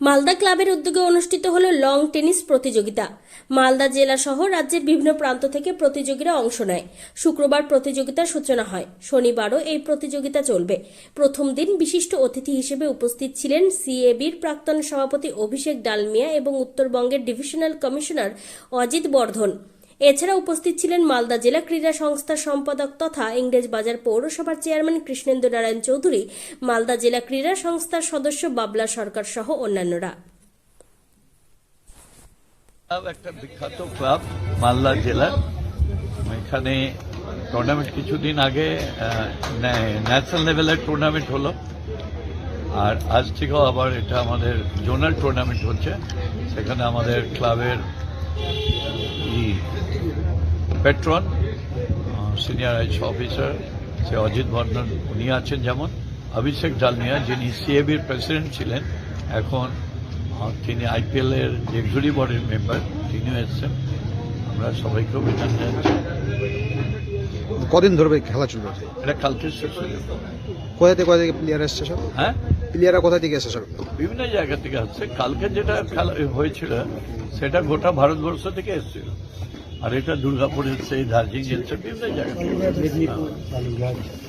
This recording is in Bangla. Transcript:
মালদা ক্লাবের উদ্যোগে অনুষ্ঠিত হল লং টেনিস প্রতিযোগিতা। মালদা জেলা সহ রাজ্যের বিভিন্ন প্রান্ত থেকে প্রতিযোগীরা অংশ নেয়। শুক্রবার প্রতিযোগিতার সূচনা হয়। শনিবারও এই প্রতিযোগিতা চলবে। প্রথম দিন বিশিষ্ট অতিথি হিসেবে উপস্থিত ছিলেন সিএবির প্রাক্তন সভাপতি অভিষেক ডালমিয়া এবং উত্তরবঙ্গের ডিভিশনাল কমিশনার অজিত বর্ধন। এছাড়া উপস্থিত ছিলেন মালদা জেলা ক্রীড়া সংস্থার সম্পাদক তথা ইংরেজ বাজার পৌরসভার চেয়ারম্যান কৃষ্ণেন্দু নারায়ণ চৌধুরী, মালদা জেলা ক্রীড়া সংস্থার সদস্য বাবলা সরকার সহ অন্যান্যরা। একটা বিখ্যাত ক্লাব, মালদা জেলার এখানে টুর্নামেন্ট কিছুদিন আগে ন্যাশনাল লেভেলের টুর্নামেন্ট হলো। আর আজ থেকেও আবার এটা আমাদের জোনাল টুর্নামেন্ট হচ্ছে। সেখানে আমাদের ক্লাবের পেট্রন সিনিয়র আইস অফিসার সে অজিত বর্ধন উনি আছেন যেমন। অভিষেক ডালমিয়া যিনি সিএবির প্রেসিডেন্ট ছিলেন এখন তিনি আইপিএল এর এক্সিকিউটিভ বোর্ডের মেম্বার তিনিও এসছেন। আমরা সবাইকে অভিযান জানাচ্ছি। কদিন ধরবে খেলা চলবে? এটা কালকে শেষ হয়ে যাবে। কোথা থেকে কোথা থেকে প্লেয়ার এসছে সব হ্যাঁ? প্লেয়াররা কোথা থেকে এসছে সব বিভিন্ন জায়গা থেকে আসছে। কালকে যেটা খেলা হয়েছিল সেটা গোটা ভারতবর্ষ থেকে এসেছিল। আর এটা দুর্গাপুর এসছে দার্জিলিং এসছে বিভিন্ন জায়গা থেকে